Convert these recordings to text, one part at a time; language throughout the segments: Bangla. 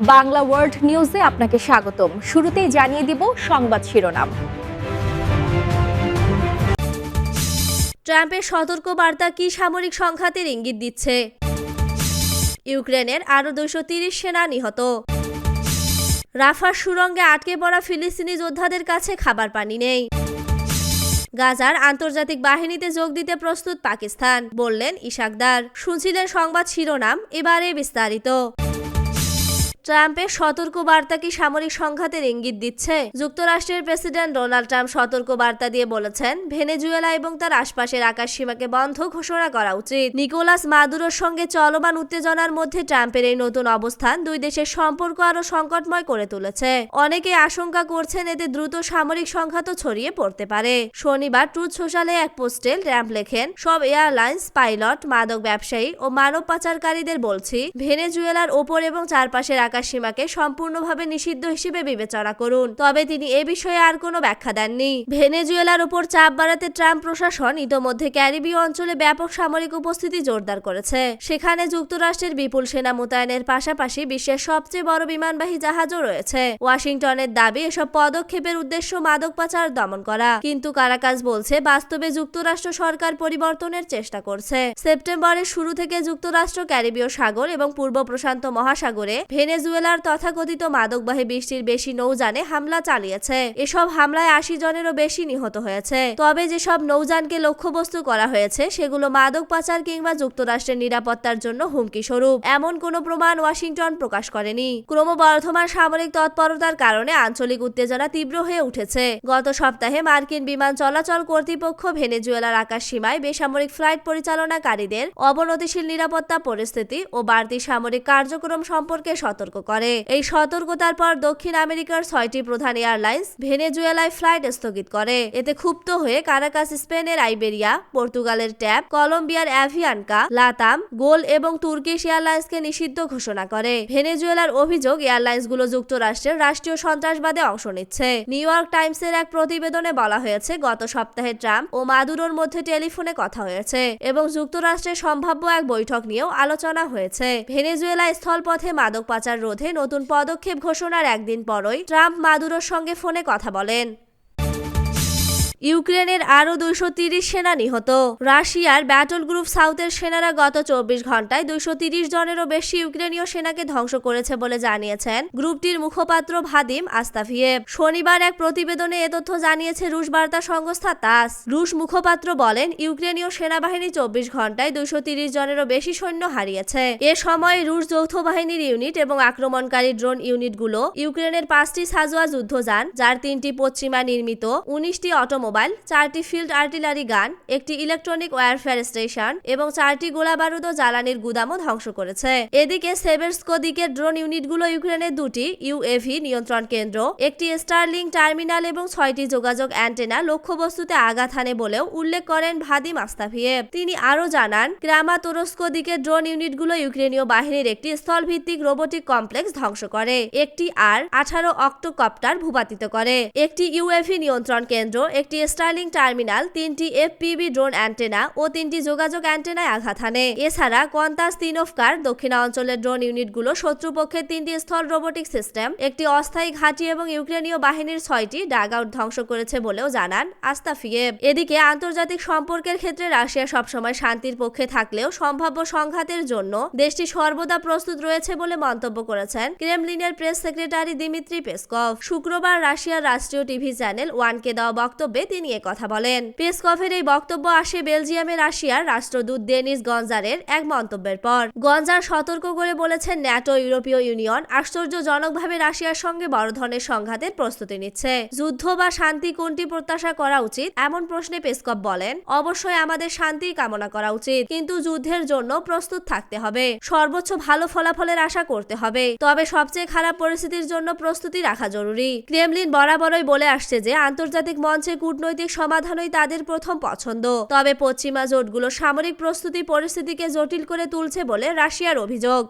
বাংলা ওয়ার্ল্ড নিউজে আপনাকে স্বাগতম। শুরুতেই জানিয়ে দিব সংবাদ শিরোনাম। ট্রাম্পের সতর্ক বার্তা কি সামরিক সংঘাতের ইঙ্গিত দিচ্ছে? ইউক্রেনের আরও দুশো সেনা নিহত। রাফার সুরঙ্গে আটকে পড়া ফিলিস্তিনি যোদ্ধাদের কাছে খাবার পানি নেই। গাজার আন্তর্জাতিক বাহিনীতে যোগ দিতে প্রস্তুত পাকিস্তান, বললেন ইশাকদার। শুনছিলেন সংবাদ শিরোনাম, এবারে বিস্তারিত। ট্রাম্পের সতর্ক বার্তা কি সামরিক সংঘাতের ইঙ্গিত দিচ্ছে? যুক্তরাষ্ট্রের প্রেসিডেন্ট ডোনাল্ড ট্রাম্প সতর্ক বার্তা দিয়ে বলেছেন, ভেনেজুয়েলা এবং তার আশপাশের আকাশ সীমাকে বন্ধ ঘোষণা করা উচিত। নিকোলাস মাদুরোর সঙ্গে চলমান উত্তেজনার মধ্যে ট্রাম্পের এই নতুন অবস্থান দুই দেশের সম্পর্ক আরও সংকটময় করে তুলেছে। অনেকে আশঙ্কা করছেন এতে দ্রুত সামরিক সংঘাতও ছড়িয়ে পড়তে পারে। শনিবার ট্রুথ সোশ্যালে এক পোস্টে ট্রাম্প লেখেন, সব এয়ারলাইন্স, পাইলট, মাদক ব্যবসায়ী ও মানব পাচারকারীদের বলছি, ভেনেজুয়েলার ওপর এবং চারপাশের আকাশ সীমাকে সম্পূর্ণভাবে নিষিদ্ধ হিসেবে বিবেচনা করুন। তবে তিনি এ বিষয়ে আর কোনো ব্যাখ্যা দেননি। ভেনেজুয়েলার উপর চাপ বাড়াতে ট্রাম্প প্রশাসন ইতোমধ্যে ক্যারিবীয় অঞ্চলে ব্যাপক সামরিক উপস্থিতি জোরদার করেছে। সেখানে যুক্তরাষ্ট্রের বিপুল সেনা মোতায়েনের পাশাপাশি বিশ্বের সবচেয়ে বড় বিমানবাহী জাহাজও রয়েছে। ওয়াশিংটনের দাবি, এসব পদক্ষেপের উদ্দেশ্য মাদক পাচার দমন করা। কিন্তু কারাকাজ বলছে, বাস্তবে যুক্তরাষ্ট্র সরকার পরিবর্তনের চেষ্টা করছে। সেপ্টেম্বরের শুরু থেকে যুক্তরাষ্ট্র ক্যারিবীয় সাগর এবং পূর্ব প্রশান্ত মহাসাগরে ভেনেজুয়েলার তথাকথিত মাদকবাহী বৃষ্টির বেশি নৌযানে হামলা চালিয়েছে। এসব হামলায় আশি জনেরও বেশি নিহত হয়েছে। তবে যেসব নৌযানকে লক্ষ্যবস্তু করা হয়েছে, সেগুলো মাদক পাচার কিংবা যুক্তরাষ্ট্রের নিরাপত্তার জন্য হুমকি স্বরূপ। এমন কোনো প্রমাণ ওয়াশিংটন প্রকাশ করেনি। ক্রমবর্ধমান সামরিক তৎপরতার কারণে আঞ্চলিক উত্তেজনা তীব্র হয়ে উঠেছে। গত সপ্তাহে মার্কিন বিমান চলাচল কর্তৃপক্ষ ভেনেজুয়েলার আকাশ সীমায় বেসামরিক ফ্লাইট পরিচালনাকারীদের অবনতিশীল নিরাপত্তা পরিস্থিতি ও বাড়তি সামরিক কার্যক্রম সম্পর্কে সতর্ক করে। এই সতর্কতার পর দক্ষিণ আমেরিকার ছয়টি প্রধান এয়ারলাইন্স ভেনেজুয়েলায় ফ্লাইট স্থগিত করে। এতে ক্ষুব্ধ হয়ে কারাকাস স্পেনের আইবেরিয়া, পর্তুগালের ট্যাব, কলম্বিয়ার অ্যাভিয়ানকা, লাতাম, গোল এবং তুর্কিশ এয়ারলাইন্সকে নিষিদ্ধ ঘোষণা করে। ভেনেজুয়েলার অভিযোগ, এয়ারলাইন্সগুলো যুক্তরাষ্ট্রের রাষ্ট্রীয় সন্ত্রাসবাদে অংশ নিচ্ছে। নিউ ইয়র্ক টাইমসের এক প্রতিবেদনে বলা হয়েছে, গত সপ্তাহে ট্রাম্প ও মাদুরোর মধ্যে টেলিফোনে কথা হয়েছে এবং যুক্তরাষ্ট্রের সম্ভাব্য এক বৈঠক নিয়েও আলোচনা হয়েছে। ভেনেজুয়েলা স্থলপথে মাদক পাচার রোধে নতুন পদক্ষেপ ঘোষণার একদিন পরই ট্রাম্প মাদুরোর সঙ্গে ফোনে কথা বলেন। ইউক্রেনের আরও দুইশো তিরিশ সেনা নিহত। রাশিয়ার ব্যাটল গ্রুপ সাউথের সেনারা গত চব্বিশ ঘন্টায় দুইশো তিরিশ জনেরও বেশি ইউক্রেনীয় সেনাকে ধ্বংস করেছে বলে জানিয়েছেন গ্রুপটির মুখপাত্র ভাদিম আস্তাফিয়েভ। শনিবার এক প্রতিবেদনে এ তথ্য জানিয়েছে রুশ বার্তা সংস্থা তাস। রুশ মুখপাত্র বলেন, ইউক্রেনীয় সেনাবাহিনী চব্বিশ ঘন্টায় দুইশো তিরিশ জনেরও বেশি সৈন্য হারিয়েছে। এ সময় রুশ যৌথ বাহিনীর ইউনিট এবং আক্রমণকারী ড্রোন ইউনিটগুলো ইউক্রেনের পাঁচটি সাজোয়া যুদ্ধযান, যার তিনটি পশ্চিমা নির্মিত, উনিশটি অটোমোবাইল চারটি ফিল্ড আর্টিলারি গান, একটি ইলেকট্রনিক ওয়ারফেয়ার স্টেশন এবং চারটি গোলা বারুদ ও জ্বালানির গুদামও ধ্বংস করেছে। এদিকে সেভেরস্কো দিকের ড্রোন ইউনিটগুলো ইউক্রেনের দুটি ইউএভি নিয়ন্ত্রণ কেন্দ্র, একটি স্টারলিং টার্মিনাল এবং ছয়টি যোগাযোগ অ্যান্টেনা লক্ষ্যবস্তুতে আঘাত হানে বলেও উল্লেখ করেন ভাদিম আস্তাফিয়েভ তিনি আরও জানান ক্রামাতোরস্কো দিকের ড্রোন ইউনিটগুলো ইউক্রেনীয় বাহিনীর একটি স্থলভিত্তিক রোবোটিক কমপ্লেক্স ধ্বংস করে। একটি আর আঠারো অক্টোকপ্টার ভূপাতিত করে। একটি ইউএভি নিয়ন্ত্রণ কেন্দ্র, একটি স্টার্লিং টার্মিনাল তিনটি এফপিবি ড্রোন অ্যান্টেনা ও তিনটি যোগাযোগ অ্যান্টেনায় আঘাত হানে। এছাড়া কন্তাস তিনফকার দক্ষিণাঞ্চলের ড্রোন ইউনিটগুলো শত্রুপক্ষের তিনটি স্থল রোবোটিক সিস্টেম একটি অস্থায়ী ঘাঁটি এবং ইউক্রেনীয় বাহিনীর ছয়টি ডাগ আউট ধ্বংস করেছে বলেও জানান আস্তাফিয়েভ। এদিকে আন্তর্জাতিক সম্পর্কের ক্ষেত্রে রাশিয়া সবসময় শান্তির পক্ষে থাকলেও সম্ভাব্য সংঘাতের জন্য দেশটি সর্বদা প্রস্তুত রয়েছে বলে মন্তব্য করেছেন ক্রেমলিনের প্রেস সেক্রেটারি দিমিত্রি পেসকভ। শুক্রবার রাশিয়ার রাষ্ট্রীয় টিভি চ্যানেল ওয়ানকে দেওয়া বক্তব্যে তিনি কথা বলেন। পেসকভের এই বক্তব্য আসে বেলজিয়ামে রাশিয়ার রাষ্ট্রদূত ডেনিস গঞ্জারের এক মন্তব্যের পর। গঞ্জার সতর্ক করে বলেছেন, ন্যাটো, ইউরোপীয় ইউনিয়ন আশ্চর্যজনকভাবে রাশিয়ার সঙ্গে বড় ধরনের সংঘাতের প্রস্তুতি নিচ্ছে। যুদ্ধ বা শান্তি কোনটি প্রত্যাশা করা উচিত? এমন প্রশ্নে পেসকভ বলেন, অবশ্যই আমাদের শান্তি কামনা করা উচিত, কিন্তু যুদ্ধের জন্য প্রস্তুত থাকতে হবে। সর্বোচ্চ ভালো ফলাফলের আশা করতে হবে। তবে সবচেয়ে খারাপ পরিস্থিতির জন্য প্রস্তুতি রাখা জরুরি। ক্রেমলিন বরাবরই বলে আসছে যে, আন্তর্জাতিক মঞ্চে কূটনৈতিক সমাধানই তাদের প্রথম পছন্দ। তবে পশ্চিমা জোটগুলো সামরিক প্রস্তুতি পরিস্থিতিকে জটিল করে তুলছে বলে রাশিয়ার অভিযোগ।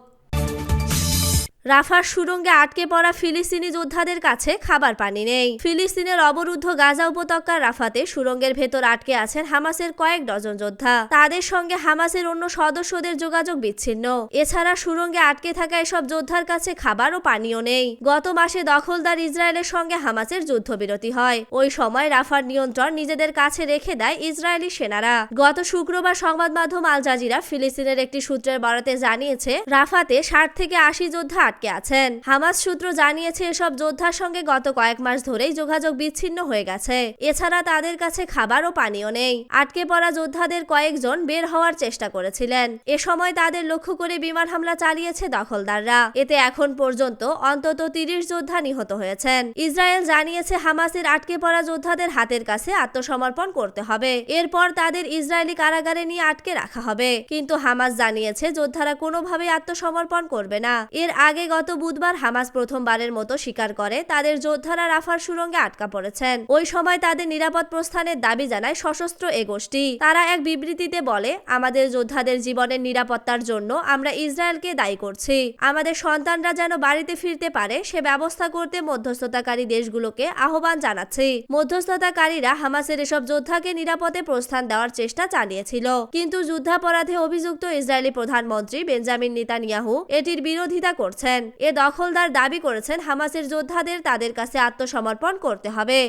রাফার সুরঙ্গে আটকে পড়া ফিলিস্তিনি যোদ্ধাদের কাছে খাবার পানি নেই। ফিলিস্তিনের অবরুদ্ধ গাজা উপত্যকার রাফাতে সুরঙ্গের ভেতর আটকে আছেন হামাসের কয়েক ডজন যোদ্ধা। তাদের সঙ্গে হামাসের অন্য সদস্যদের যোগাযোগ বিচ্ছিন্ন। এছাড়া সুরঙ্গে আটকে থাকা এসব যোদ্ধার কাছে খাবার ও পানীয় নেই। গত মাসে দখলদার ইসরায়েলের সঙ্গে হামাসের যুদ্ধবিরতি হয়। ওই সময় রাফার নিয়ন্ত্রণ নিজেদের কাছে রেখে দেয় ইসরায়েলি সেনারা। গত শুক্রবার সংবাদ মাধ্যম আল জাজিরা ফিলিস্তিনের একটি সূত্রের বরাতে জানিয়েছে, রাফাতে ষাট থেকে আশি যোদ্ধা আটকে আছেন। হামাস সূত্র জানিয়েছে, এসব যোদ্ধার সঙ্গে গত কয়েক মাস ধরেই যোগাযোগ বিচ্ছিন্ন হয়ে গেছে। এছাড়া তাদের কাছে খাবার ও পানীয় নেই। আটকে পড়া যোদ্ধাদের কয়েকজন বের হওয়ার চেষ্টা করেছিলেন। এ সময় তাদের লক্ষ্য করে বিমান হামলা চালিয়েছে দখলদাররা। এতে এখন পর্যন্ত অন্তত তিরিশ যোদ্ধা নিহত হয়েছেন। ইসরায়েল জানিয়েছে, হামাসের আটকে পড়া যোদ্ধাদের হাতের কাছে আত্মসমর্পণ করতে হবে। এরপর তাদের ইসরায়েলি কারাগারে নিয়ে আটকে রাখা হবে। কিন্তু হামাস জানিয়েছে, যোদ্ধারা কোনোভাবেই আত্মসমর্পণ করবে না। এর আগে গত বুধবার হামাস প্রথমবারের মতো স্বীকার করে, তাদের যোদ্ধারা রাফার সুরঙ্গে আটকা পড়েছেন। ওই সময় তাদের নিরাপদ প্রস্থানের দাবি জানায় সশস্ত্র এ গোষ্ঠী। তারা এক বিবৃতিতে বলে, আমাদের যোদ্ধাদের জীবনের নিরাপত্তার জন্য আমরা ইসরায়েলকে দায়ী করছি। আমাদের সন্তানরা যেন বাড়িতে ফিরতে পারে, সে ব্যবস্থা করতে মধ্যস্থতাকারী দেশগুলোকে আহ্বান জানাচ্ছি। মধ্যস্থতাকারীরা হামাসের এসব যোদ্ধাকে নিরাপদে প্রস্থান দেওয়ার চেষ্টা চালিয়েছিল। কিন্তু যুদ্ধাপরাধে অভিযুক্ত ইসরায়েলি প্রধানমন্ত্রী বেঞ্জামিন নেতানিয়াহু এটির বিরোধিতা করছেন। এ দখলদার দাবি করেছেন হামাসের যোদ্ধাদের তাদের কাছে আত্মসমর্পণ করতে হবে।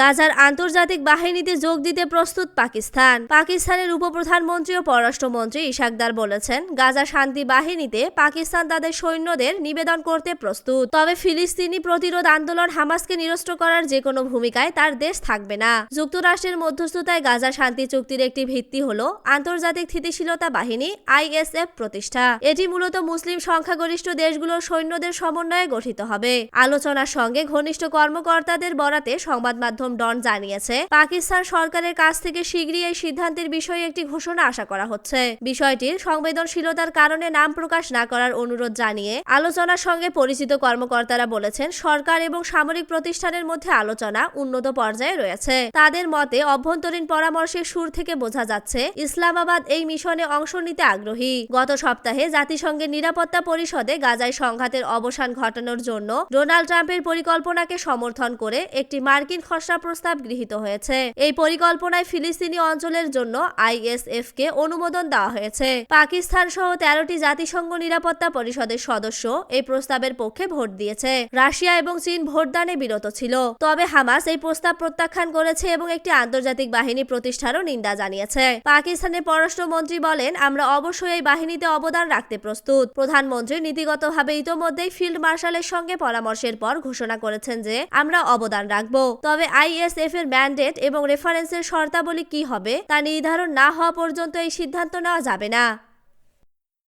গাজার আন্তর্জাতিক বাহিনীতে যোগ দিতে প্রস্তুত পাকিস্তান। পাকিস্তানের উপপ্রধানমন্ত্রী ও পররাষ্ট্রমন্ত্রী ইশাকদার বলেছেন, গাজা শান্তি বাহিনীতে পাকিস্তান তাদের সৈন্যদের নিবেদন করতে প্রস্তুত। তবে ফিলিস্তিনি প্রতিরোধ আন্দোলন হামাসকে নিরস্ত করার যে কোনো ভূমিকায় তার দেশ থাকবে না। যুক্তরাষ্ট্রের মধ্যস্থতায় গাজা শান্তি চুক্তির একটি ভিত্তি হল আন্তর্জাতিক স্থিতিশীলতা বাহিনী আইএসএফ প্রতিষ্ঠা। এটি মূলত মুসলিম সংখ্যাগরিষ্ঠ দেশগুলোর সৈন্যদের সমন্বয়ে গঠিত হবে। আলোচনার সঙ্গে ঘনিষ্ঠ কর্মকর্তাদের বরাতে সংবাদ মাধ্যম ডন জানিয়েছে, পাকিস্তান সরকারের কাছ থেকে শীঘ্রই এই সিদ্ধান্তের বিষয়ে একটি ঘোষণা আশা করা হচ্ছে। বিষয়টির সংবেদনশীলতার কারণে নাম প্রকাশ না করার অনুরোধ জানিয়ে আলোচনার সঙ্গে পরিচিত কর্মকর্তারা বলেছেন, সরকার এবং সামরিক প্রতিষ্ঠানের মধ্যে আলোচনা উন্নত পর্যায়ে রয়েছে। তাদের মতে, অভ্যন্তরীণ পরামর্শের সুর থেকে বোঝা যাচ্ছে, ইসলামাবাদ এই মিশনে অংশ নিতে আগ্রহী। গত সপ্তাহে জাতিসংঘের নিরাপত্তা পরিষদে গাজায় সংঘাতের অবসান ঘটানোর জন্য ডোনাল্ড ট্রাম্পের পরিকল্পনাকে সমর্থন করে একটি মার্কিন খসড়া প্রস্তাব গৃহীত হয়েছে। এই পরিকল্পনায় ফিলিস্তিনি অঞ্চলের জন্য আইএসএফ কে অনুমোদন দেওয়া হয়েছে। পাকিস্তান সহ তেরোটি জাতিসংঘ নিরাপত্তা পরিষদের সদস্য এই প্রস্তাবের পক্ষে ভোট দিয়েছে। রাশিয়া এবং চীন ভোটদানে বিরত ছিল। তবে হামাস এই প্রস্তাব প্রত্যাখ্যান করেছে এবং একটি আন্তর্জাতিক বাহিনী প্রতিষ্ঠারও নিন্দা জানিয়েছে। পাকিস্তানের পররাষ্ট্রমন্ত্রী বলেন, আমরা অবশ্যই এই বাহিনীতে অবদান রাখতে প্রস্তুত। প্রধানমন্ত্রী নীতিগতভাবে ইতোমধ্যেই ফিল্ড মার্শালের সঙ্গে পরামর্শের পর ঘোষণা করেছেন যে, আমরা অবদান রাখব। তবে আইএসএফ এর ম্যান্ডেট এবং রেফারেন্সের শর্তাবলী কি হবে তা নির্ধারণ না হওয়া পর্যন্ত এই সিদ্ধান্ত নেওয়া যাবে না।